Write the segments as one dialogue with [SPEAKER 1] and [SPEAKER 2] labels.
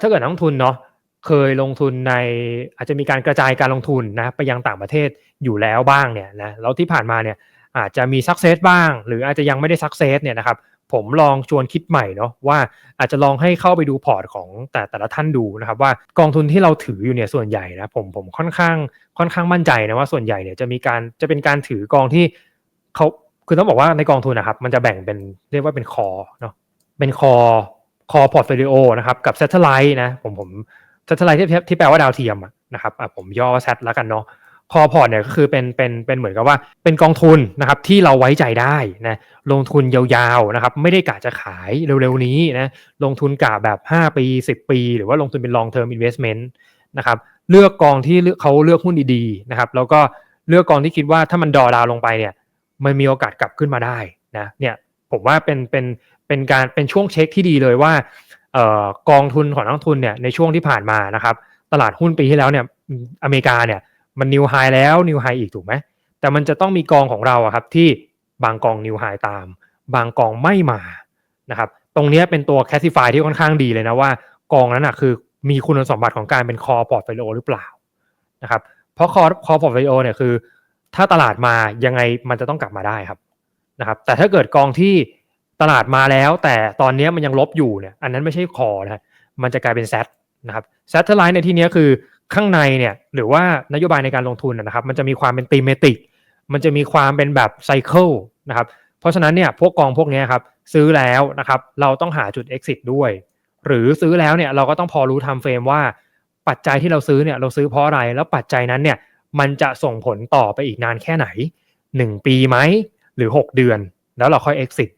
[SPEAKER 1] ถ้าเกิดนักลงทุนเนาะเคยลงทุนในอาจจะมีการกระจายการลงทุนนะไปยังต่างประเทศอยู่แล้วบ้างเนี่ยนะแล้วที่ผ่านมาเนี่ยอาจจะมีสักเซสบ้าง หรืออาจจะยังไม่ได้สักเซสเนี่ยนะครับผมลองชวนคิดใหม่เนาะว่าอาจจะลองให้เข้าไปดูพอร์ตของแต่แต่ละท่านดูนะครับว่ากองทุนที่เราถืออยู่เนี่ยส่วนใหญ่นะผมผมค่อนข้างค่อนข้างมั่นใจนะว่าส่วนใหญ่เนี่ยจะมีการจะเป็นการถือกองที่เขาคือต้องบอกว่าในกองทุนนะครับมันจะแบ่งเป็นเรียกว่าเป็นคอเนาะเป็นคอ คอพอร์ตโฟลิโอนะครับกับเซตเทอร์ไลท์นะผมผมเซตเทอร์ไลท์ที่ที่แปลว่าดาวเทียมนะครับผมย่อเซตแล้วกันเนาะคอพอร์ตเนี่ยก็คือเป็นเป็นเป็นเหมือนกับว่าเป็นกองทุนนะครับที่เราไว้ใจได้นะลงทุนยาวๆนะครับไม่ได้กะจะขายเร็วๆนี้นะลงทุนกะแบบ 5 ปี 10 ปี หรือว่าลงทุนเป็น long term investment นะครับเลือกกองที่เขาเลือกหุ้นดีๆนะครับแล้วก็เลือกกองที่คิดว่าถ้ามันดอดาวลงไปเนี่ยมันมีโอกาสกลับขึ้นมาได้นะเนี่ยผมว่าเป็นเป็น เป็นการเป็นช่วงเช็คที่ดีเลยว่าเอ่อกองทุนของนักทุนเนี่ยในช่วงที่ผ่านมานะครับ ตลาดหุ้นปีที่แล้วเนี่ยอเมริกาเนี่ยมันนิวไฮแล้วนิวไฮอีกถูกไหมแต่มันจะต้องมีกองของเราอะครับที่บางกองนิวไฮตาม บางกองไม่มานะครับตรงนี้เป็นตัวแคสซิฟายที่ค่อนข้างดีเลยนะว่ากองนั้นอะคือมีคุณสมบัติของการเป็นคอพอร์ตโฟลิโอหรือเปล่านะครับเพราะคอคอพอร์ตโฟลิโอเนี่ยคือ ถ้าตลาดมายังไงมันจะต้องกลับมาได้ครับนะครับแต่ถ้าเกิดกองที่ ตลาดมาแล้วแต่ตอนนี้มันยังลบอยู่เนี่ย อันนั้นไม่ใช่คอนะมันจะกลายเป็นแซดนะครับแซดเทอร์ไลน์ในที่นี้คือข้างในเนี่ยหรือว่านโยบายในการลงทุนนะครับ มันจะมีความเป็นตีเมติกมันจะมีความเป็นแบบไซเคิลนะครับ เพราะฉะนั้นเนี่ยพวกกองพวกนี้ครับซื้อแล้วนะครับเราต้องหาจุด exit ด้วย หรือซื้อแล้วเนี่ยเราก็ต้องพอรู้ทำเฟรมว่าปัจจัยที่เราซื้อเนี่ยเราซื้อเพราะอะไร แล้วปัจจัยนั้นเนี่ยมันจะส่งผลต่อไปอีกนานแค่ไหน 1 ปีไหมหรือ 6 เดือน แล้วเราค่อย exit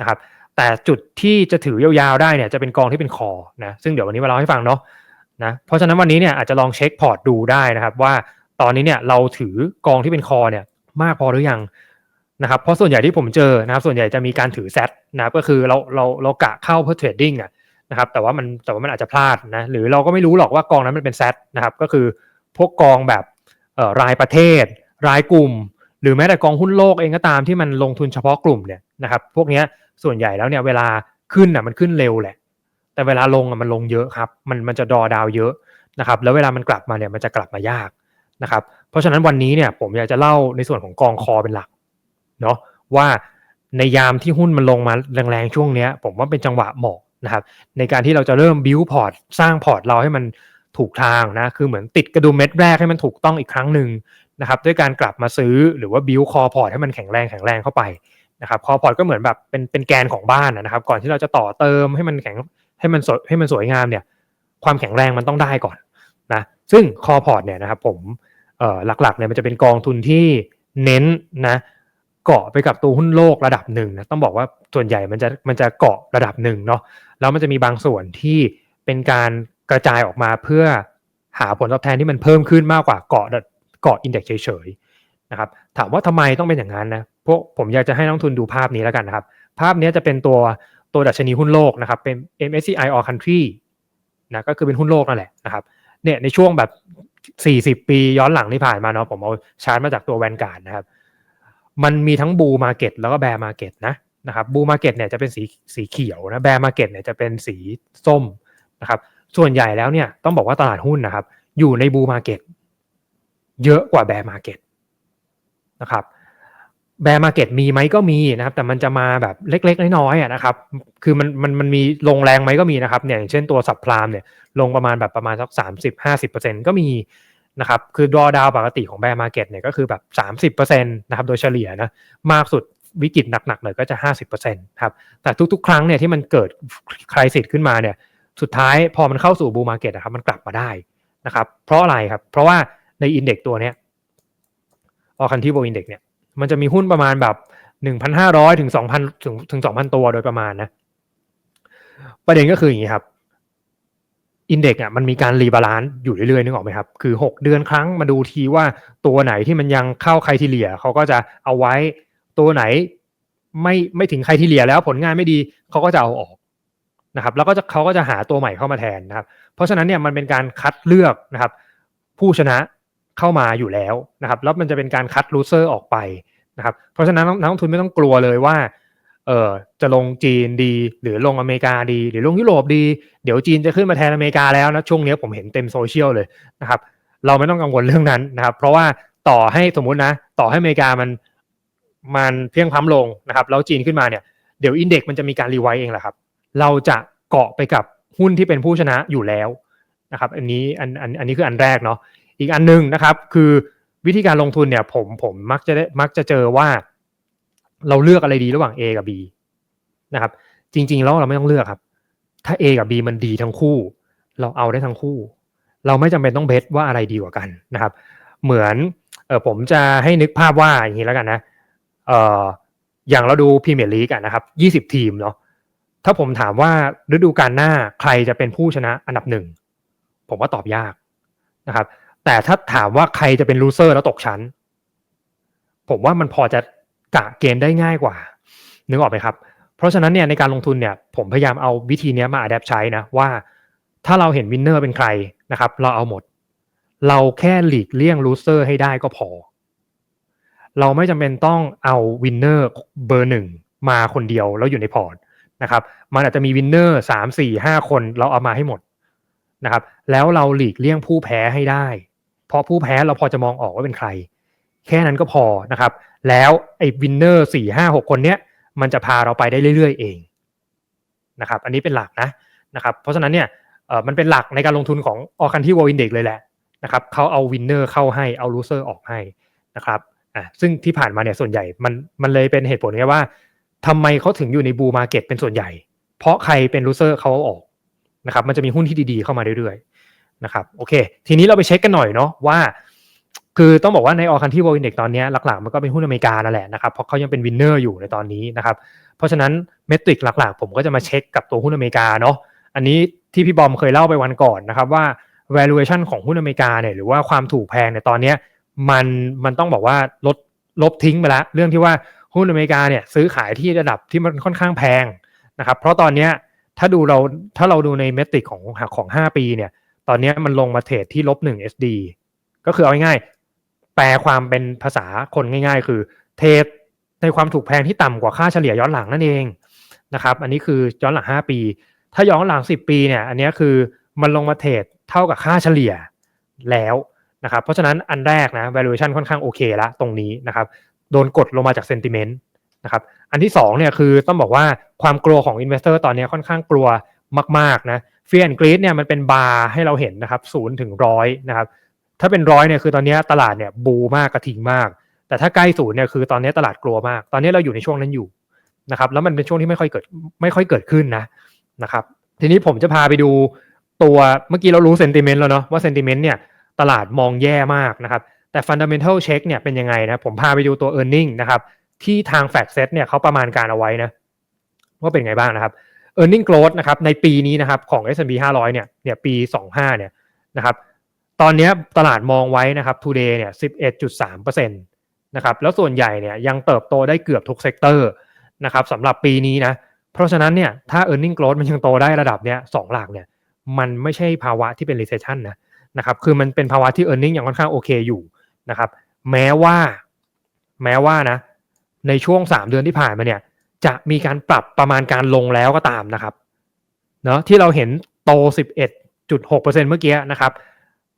[SPEAKER 1] นะครับแต่จุดที่จะถือยาวๆได้เนี่ยจะเป็นกองที่เป็นคอนะซึ่งเดี๋ยววันนี้มาเล่าให้ฟังเนาะนะเพราะฉะนั้นวันนี้เนี่ยอาจจะลองเช็คพอร์ตดูได้นะครับว่าตอนนี้เนี่ยเราถือกองที่เป็นคอเนี่ยมากพอหรือยังนะครับเพราะส่วนใหญ่ที่ผมเจอนะครับส่วนใหญ่จะมีการถือเซตนะก็คือเราเราเรากะเข้าเพื่อเทรดดิ้งอะนะครับแต่ว่ามันแต่ว่ามันอาจจะพลาดนะหรือเราก็ไม่รู้หรอกว่ากองนั้นมันเป็นเซตนะครับก็คือพวกกองแบบรายประเทศ รายกลุ่ม หรือแม้แต่กองหุ้นโลกเองก็ตามที่มันลงทุนเฉพาะกลุ่มเนี่ยนะครับพวกเนี้ย ส่วนใหญ่แล้วเนี่ยเวลาขึ้นอะมันขึ้นเร็วแหละ แต่เวลาลงอะมันลงเยอะครับ มันมันจะดอดาวเยอะนะครับ แล้วเวลามันกลับมาเนี่ยมันจะกลับมายากนะครับ เพราะฉะนั้นวันนี้เนี่ยผมอยากจะเล่าในส่วนของกองคอเป็นหลักเนาะว่าในยามที่หุ้นมันลงมาแรงๆช่วงเนี้ย ผมว่าเป็นจังหวะเหมาะนะครับ ในการที่เราจะเริ่มบิวพอร์ตสร้างพอร์ตเราให้มันถูกทางนะคือเหมือนติดกระดุมเม็ดแรกให้มันถูกต้องอีกครั้งหนึ่งนะครับ ด้วยการกลับมาซื้อหรือว่าบิวคอพอร์ตให้มันแข็งแรงแข็งแรงเข้าไป นะครับคอพอร์ตก็เหมือนแบบเป็นเป็นแกนของบ้านนะครับ ก่อนที่เราจะต่อเติมให้มันแข็งให้มันสวยให้มันสวยงามเนี่ย ความแข็งแรงมันต้องได้ก่อนนะซึ่งคอพอร์ตเนี่ยนะครับผมเอ่อหลักๆเนี่ยมันจะเป็นกองทุนที่เน้นนะเกาะไปกับตัวหุ้นโลกระดับหนึ่งนะต้องบอกว่าส่วนใหญ่มันจะมันจะเกาะระดับหนึ่งเนาะแล้วมันจะมีบางส่วนที่เป็นการกระจายออกมาเพื่อหาผลตอบแทนที่มันเพิ่มขึ้นมากกว่าเกาะเกาะอินเด็กซ์เฉยๆนะครับถามว่าทำไมต้องเป็นอย่างนั้นนะ พวกผมอยากจะให้นักทุนดูภาพนี้แล้วกันนะครับ ภาพนี้จะเป็นตัวตัวดัชนีหุ้นโลกนะครับ เป็น MSCI All Country นะก็คือเป็นหุ้นโลกนั่นแหละนะครับเนี่ยในช่วงแบบ 40 ปีย้อนหลังที่ผ่านมาเนาะผมเอาชาร์ตมาจากตัวแวนการ์ดนะครับ มันมีทั้งบูมาเก็ตแล้วก็แบร์มาเก็ตนะนะครับบูมาเก็ตเนี่ยจะเป็นสีสีเขียวนะแบร์มาเก็ตเนี่ยจะเป็นสีส้มนะครับ ส่วนใหญ่แล้วเนี่ยต้องบอกว่าตลาดหุ้นนะครับ อยู่ในบูมาเก็ตเยอะกว่าแบร์มาเก็ตนะครับ แบร์มาเก็ตมีไหมก็มีนะครับ แต่มันจะมาแบบเล็กๆ น้อยๆนะครับ คือมันมันมันมีลงแรงไหมก็มีนะครับเนี่ยอย่างเช่นตัวสับพลามเนี่ยลงประมาณแบบประมาณสักสามสิบห้าสิบเปอร์เซ็นก็มีนะครับ คือดอดาวปกติของแบร์มาเก็ตเนี่ยก็คือแบบสามสิบเปอร์เซ็นต์นะครับโดยเฉลี่ยนะมากสุดวิกฤตหนักๆเลยก็จะห้าสิบเปอร์เซ็นต์ครับแต่ทุกๆ ครั้งเนี่ยที่มันเกิดคลายสิทธิ์ขึ้นมาเนี่ยสุดท้ายพอมันเข้าสู่บูมาเก็ตนะครับมันกลับมาได้นะครับ เพราะอะไรครับ เพราะว่าในอินเด็กตัวเนี้ยออคันที่โบอินเด็กเนี่ย มันจะมีหุ้นประมาณแบบหนึ่งพันห้าร้อยถึงสองพันถึงถึงสองพันตัวโดยประมาณนะ ประเด็นก็คืออย่างนี้ครับอินเด็กซ์อะมันมีการรีบาลานซ์อยู่เรื่อยๆนึกออกไหมครับ คือหกเดือนครั้งมาดูทีว่าตัวไหนที่มันยังเข้าใครทีเลียเขาก็จะเอาไว้ตัวไหนไม่ไม่ถึงใครทีเลียแล้วผลงานไม่ดีเขาก็จะเอาออกนะครับแล้วก็จะเขาก็จะหาตัวใหม่เข้ามาแทนนะครับ เพราะฉะนั้นเนี่ยมันเป็นการคัดเลือกนะครับ ผู้ชนะ เข้ามาอยู่แล้วนะครับแล้วมันจะเป็นการคัดลูเซอร์ออกไปนะครับเพราะฉะนั้นนักลงทุนไม่ต้องกลัวเลยว่าเออจะลงจีนดี หรือลงอเมริกาดี หรือลงยุโรปดี เดี๋ยวจีนจะขึ้นมาแทนอเมริกาแล้วนะช่วงนี้ผมเห็นเต็มโซเชียลเลยนะครับเราไม่ต้องกังวลเรื่องนั้นนะครับเพราะว่าต่อให้สมมุตินะ ต่อให้อเมริกามันมันเพียงพล้ำลงนะครับแล้วจีนขึ้นมาเนี่ยเดี๋ยวอินเด็กซ์มันจะมีการรีไวซ์เองแหละครับ เราจะเกาะไปกับหุ้นที่เป็นผู้ชนะอยู่แล้วนะครับ อันนี้อันอันอันนี้คืออันแรกเนาะ อีกอันหนึงนะครับ คือวิธีการลงทุนเนี่ย ผมผมมักจะได้มักจะเจอว่า เราเลือกอะไรดีระหว่าง A กับ B นะครับ จริง ๆ แล้วเราไม่ต้องเลือกครับ ถ้า A กับ B มันดีทั้งคู่ เราเอาได้ทั้งคู่ เราไม่จำเป็นต้องเบสว่าอะไรดีกว่ากันนะครับ เหมือนเออผมจะให้นึกภาพว่าอย่างนี้แล้วกันนะเอออย่างเราดูพรีเมียร์ลีกนะครับยี่สิบทีมเนาะถ้าผมถามว่าฤดูกาลหน้าใครจะเป็นผู้ชนะอันดับหนึ่ง ผมว่าตอบยากนะครับ แต่ถ้าถามว่าใครจะเป็นลูเซอร์แล้วตกชั้น ผมว่ามันพอจะกะเกณฑ์ได้ง่ายกว่า นึกออกไหมครับ เพราะฉะนั้นเนี่ยในการลงทุนเนี่ยผมพยายามเอาวิธีนี้มาอัดแอปใช้นะว่า ถ้าเราเห็นวินเนอร์เป็นใครนะครับ เราเอาหมด เราแค่หลีกเลี่ยงลูเซอร์ให้ได้ก็พอ เราไม่จำเป็นต้องเอาวินเนอร์เบอร์หนึ่งมาคนเดียวแล้วอยู่ในพอร์ตนะครับ มันอาจจะมีวินเนอร์สามสี่ห้าคนเราเอามาให้หมดนะครับ แล้วเราหลีกเลี่ยงผู้แพ้ให้ได้ ราะผู้แพ้เราพอจะมองออกว่าเป็นใคร แค่นั้นก็พอนะครับ แล้วไอ้วินเนอร์สี่ห้าหกคนเนี้ยมันจะพาเราไปได้เรื่อย ๆ เองนะครับ อันนี้เป็นหลักนะนะครับ เพราะฉะนั้นเนี่ยเออมันเป็นหลักในการลงทุนของออคันที่วอลอินเด็กเลยแหละนะครับเขาเอาวินเนอร์เข้าให้เอาลูเซอร์ออกให้นะครับอะซึ่งที่ผ่านมาเนี่ยส่วนใหญ่มันมันเลยเป็นเหตุผลไงว่าทำไมเขาถึงอยู่ในบูมาเก็ตเป็นส่วนใหญ่ เพราะใครเป็นลูเซอร์เขาเอาออกนะครับมันจะมีหุ้นที่ดีๆเข้ามาเรื่อยๆ นะครับโอเค ทีนี้เราไปเช็คกันหน่อยเนาะว่า คือต้องบอกว่าในออคันที่วอลอินเด็กตอนนี้หลักๆมันก็เป็นหุ้นอเมริกานั่นแหละนะครับเพราะเขายังเป็นวินเนอร์อยู่ในตอนนี้นะครับเพราะฉะนั้นเมทริกหลักๆ ผมก็จะมาเช็คกับตัวหุ้นอเมริกาเนาะอันนี้ที่พี่บอมเคยเล่าไปวันก่อนนะครับว่า valuation ของหุ้นอเมริกาเนี่ยหรือว่าความถูกแพงในตอนนี้มันมันต้องบอกว่าลดลบทิ้งไปแล้วเรื่องที่ว่าหุ้นอเมริกาเนี่ยซื้อขายที่ระดับที่มันค่อนข้างแพงนะครับเพราะตอนนี้ถ้าดูเราถ้าเราดูในเมทริกของของ 5 ปีเนี่ย ตอนนี้มันลงมาเทรดที่ลบหนึ่ง SD ก็คือเอาง่ายๆแปลความเป็นภาษาคนง่าย ๆ คือเทรดในความถูกแพงที่ต่ำกว่าค่าเฉลี่ยย้อนหลังนั่นเองนะครับ อันนี้คือย้อนหลัง 5 ปี ถ้าย้อนหลัง 10 ปีเนี่ย อันนี้คือมันลงมาเทรดเท่ากับค่าเฉลี่ยแล้วนะครับ เพราะฉะนั้นอันแรกนะ valuation ค่อนข้างโอเคแล้วตรงนี้นะครับ โดนกดลงมาจาก sentiment นะครับ อันที่2เนี่ยคือต้องบอกว่าความกลัวของ investor ตอนนี้ค่อนข้างกลัวมากๆนะ fear and greed เนี่ยมันเป็นบาร์ให้เราเห็นนะครับศูนย์ถึงร้อยนะครับถ้าเป็นร้อยเนี่ยคือตอนนี้ตลาดเนี่ยบูมากกระทิงมาก แต่ถ้าใกล้ศูนย์เนี่ยคือตอนนี้ตลาดกลัวมาก ตอนนี้เราอยู่ในช่วงนั้นอยู่นะครับแล้วมันเป็นช่วงที่ไม่ค่อยเกิดไม่ค่อยเกิดขึ้นนะนะครับทีนี้ผมจะพาไปดูตัวเมื่อกี้เรารู้เซนติเมนต์แล้วเนาะว่าเซนติเมนต์เนี่ยตลาดมองแย่มากนะครับแต่ Fundamental Check เนี่ยเป็นยังไงนะผมพาไปดูตัว e a r n i n g นะครับที่ทาง Fact Set เนี่ยเขาประมาณการเอาไว้นะว่าเป็นไงบ้างนะครับ e a r n i n g growth นะครับในปีนี้นะครับของ S&P 500เนี่ยเนี่ยปี 25เนี่ยนะครับตอนนี้ตลาดมองไว้นะครับ today เนี่ย 11.3%นะครับแล้วส่วนใหญ่เนี่ยยังเติบโตได้เกือบทุกเซกเตอร์นะครับสำหรับปีนี้นะเพราะฉะนั้นเนี่ยถ้า e a r n i n g growth มันยังโตได้ระดับเนี้ยสองหลักเนี่ยมันไม่ใช่ภาวะที่เป็น recession นะนะครับคือมันเป็นภาวะที่ e a r n i n g ยังค่อนข้างโอเคอยู่นะครับแม้ว่าแม้ว่านะในช่วง 3 เดือนที่ผ่านมาเนี่ย จะมีการปรับประมาณการลงแล้วก็ตามนะครับเนาะที่เราเห็นโต 11.6%เมื่อกี้นะครับ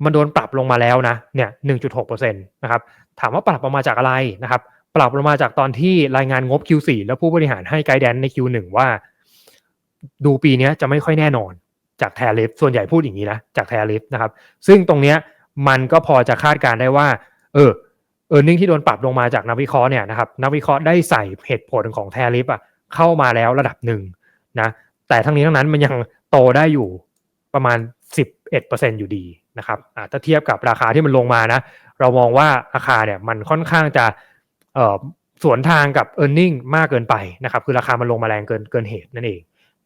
[SPEAKER 1] มันโดนปรับลงมาแล้วนะเนี่ย 1.6%นะครับถามว่าปรับลงมาจากอะไรนะครับ ปรับลงมาจากตอนที่รายงานงบ Q4 แล้วผู้บริหารให้ไกด์แดนใน Q1 ว่า ดูปีนี้จะไม่ค่อยแน่นอนจากแทริฟส่วนใหญ่พูดอย่างนี้นะจากแทริฟนะครับ ซึ่งตรงเนี้ยมันก็พอจะคาดการได้ว่า เออ เออร์เน็งที่โดนปรับลงมาจากนักวิเคราะห์เนี่ยนะครับนักวิเคราะห์ได้ใส่เหตุผลของแทริฟอะเข้ามาแล้วระดับหนึ่งนะแต่ทั้งนี้ทั้งนั้นมันยังโตได้อยู่ประมาณ 11%อยู่ดีนะครับถ้าเทียบกับราคาที่มันลงมานะ เรามองว่าราคาเนี่ยมันค่อนข้างจะเอ่อสวนทางกับ e a r n i n g มากเกินไปนะครับ คือราคามันลงมาแรงเกินเกินเหตุนั่นเอง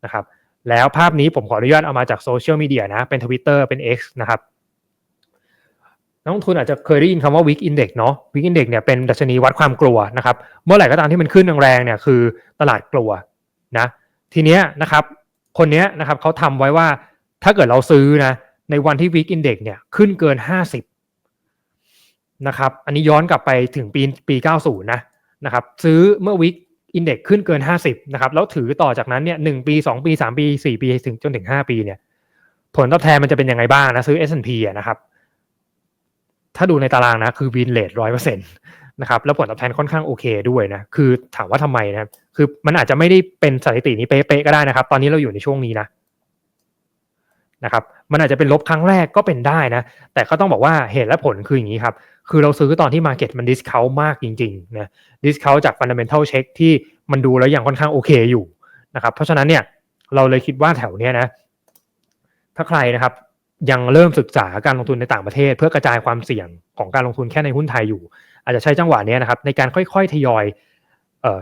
[SPEAKER 1] นะครับ แล้วภาพนี้ผมขออนุญาตเอามาจากโซเชียลมีเดียนะ เป็น Twitter เป็น X นะครับ นักลงทุนอาจจะเคยได้ยินคำว่า Week Index เนาะ Week Index เนี่ยเป็นดัชนีวัดความกลัวนะครับ เมื่อไหร่ก็ตามที่มันขึ้นแรงๆเนี่ยคือตลาดกลัวนะ ทีเนี้ยนะครับ คนเนี้ยนะครับเขาทำไว้ว่าถ้าเกิดเราซื้อนะในวันที่ Week Index เนี่ยขึ้นเกิน 50นะครับอันนี้ย้อนกลับไปถึงปีปี 90 นะนะครับซื้อเมื่อ Week อินเด็กขึ้นเกิน 50นะครับแล้วถือต่อจากนั้นเนี่ยหปี 2 ปี 3 ปี 4 ปีถึงจนถึง 5 ปีเนี่ยผลตอบแทนมันจะเป็นยังไงบ้างนะซื้อ S&P อะนะครับ ถ้าดูในตารางนะคือวินเลทร้อยเปอร์เซ็นต์นะครับแล้วผลตอบแทนค่อนข้างโอเคด้วยนะคือถามว่าทำไมนะคือมันอาจจะไม่ได้เป็นสถิตินี้เป๊ะๆก็ได้นะครับ ตอนนี้เราอยู่ในช่วงนี้นะนะครับมันอาจจะเป็นลบครั้งแรกก็เป็นได้นะ แต่ก็ต้องบอกว่าเหตุและผลคืออย่างนี้ครับ คือเราซื้อตอนที่มาเก็ตมันดิสคาวมากจริงๆนะดิสคาวจากฟันเดเมนทัลเช็คที่มันดูแล้วยังค่อนข้างโอเคอยู่นะครับเพราะฉะนั้นเนี่ยเราเลยคิดว่าแถวเนี้ยนะ ถ้าใครนะครับ ยังเริ่มศึกษาการลงทุนในต่างประเทศ เพื่อกระจายความเสี่ยงของการลงทุนแค่ในหุ้นไทยอยู่ อาจจะใช้จังหวะนี้นะครับในการค่อยๆทยอย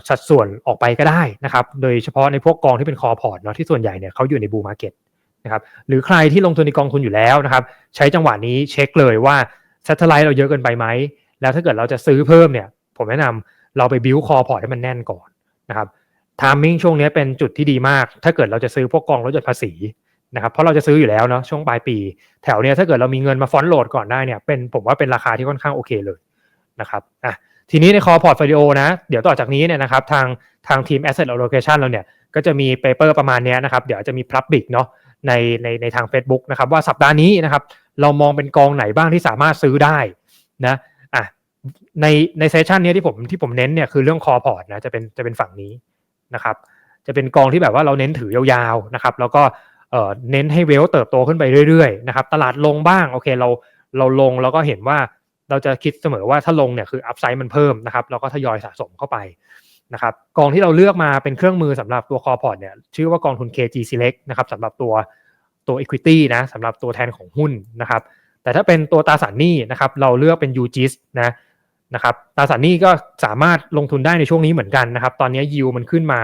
[SPEAKER 1] สัดส่วนออกไปก็ได้นะครับ โดยเฉพาะในพวกกองที่เป็นคอพอร์ตเนาะที่ส่วนใหญ่เนี่ยเขาอยู่ในบูมาร์เก็ตนะครับหรือใครที่ลงทุนในกองทุนอยู่แล้วนะครับ ใช้จังหวะนี้เช็คเลยว่าซัตเทอร์ไลท์เราเยอะเกินไปไหม แล้วถ้าเกิดเราจะซื้อเพิ่มเนี่ย ผมแนะนำเราไปบิวคอพอร์ตให้มันแน่นก่อนนะครับทามมิ่งช่วงนี้เป็นจุดที่ดีมาก ถ้าเกิดเราจะซื้อพวกกองลดหย่อนภาษี นะครับเพราะเราจะซื้ออยู่แล้วเนาะช่วงปลายปี แถวเนี้ยถ้าเกิดเรามีเงินมาฟอนต์โหลดก่อนได้เนี่ยเป็นผมว่าเป็นราคาที่ค่อนข้างโอเคเลยนะครับอะทีนี้ในคอพอร์ตโฟลิโอนะ เดี๋ยวต่อจากนี้เนี่ยนะครับทางทางทีม asset allocation เราเนี่ยก็จะมีเปเปอร์ประมาณนี้นะครับ เดี๋ยวจะมี public เนาะในในในทาง Facebook นะครับว่าสัปดาห์นี้นะครับเรามองเป็นกองไหนบ้างที่สามารถซื้อได้นะอะในในเซสชันนี้ที่ผมที่ผมเน้นเนี่ยคือเรื่องคอพอร์ตนะจะเป็นจะเป็นฝั่งนี้นะครับจะเป็นกองที่แบบว่าเราเน้นถือยาวๆนะครับแล้วก็ เน้นให้เวลเติบโตขึ้นไปเรื่อยๆนะครับตลาดลงบ้างโอเคเราเราลงแล้วก็เห็นว่าเราจะคิดเสมอว่าถ้าลงเนี่ยคืออัพไซด์มันเพิ่มนะครับแล้วก็ทยอยสะสมเข้าไปนะครับกองที่เราเลือกมาเป็นเครื่องมือสำหรับตัวคอพอร์ตเนี่ยชื่อว่ากองทุน KG Select นะครับสำหรับตัวตัว Equity นะสำหรับตัวแทนของหุ้นนะครับแต่ถ้าเป็นตัวตราสารหนี้นะครับเราเลือกเป็น UGIS นะนะครับตราสารหนี้ก็สามารถลงทุนได้ในช่วงนี้เหมือนกันนะครับตอนนี้ยิวมันขึ้นมา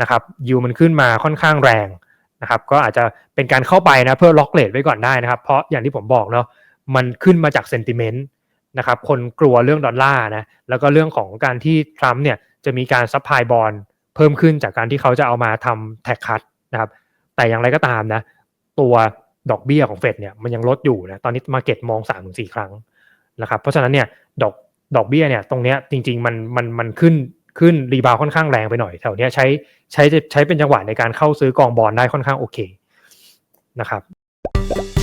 [SPEAKER 1] นะครับยิวมันขึ้นมาค่อนข้างแรง นะครับก็อาจจะเป็นการเข้าไปนะเพื่อล็อกเลทไว้ก่อนได้นะครับ เพราะอย่างที่ผมบอกเนาะมันขึ้นมาจากเซนติเมนต์นะครับคนกลัวเรื่องดอลลาร์นะแล้วก็เรื่องของการที่ทรัมป์เนี่ยจะมีการซัพพลายบอลเพิ่มขึ้นจากการที่เขาจะเอามาทำแท็กคัตนะครับแต่อย่างไรก็ตามนะตัวดอกเบี้ยของเฟดเนี่ยมันยังลดอยู่นะตอนนี้มาเก็ตมอง3าถึงสครั้งนะครับเพราะฉะนั้นเนี่ยดอกดอกเบี้ยเนี่ยตรงเนี้ยจริงๆมันมันมันขึ้น ขึ้นรีบาวค่อนข้างแรงไปหน่อยแถวเนี้ยใช้ใช้ใช้เป็นจังหวะในการเข้าซื้อกองบอลได้ค่อนข้างโอเคนะครับ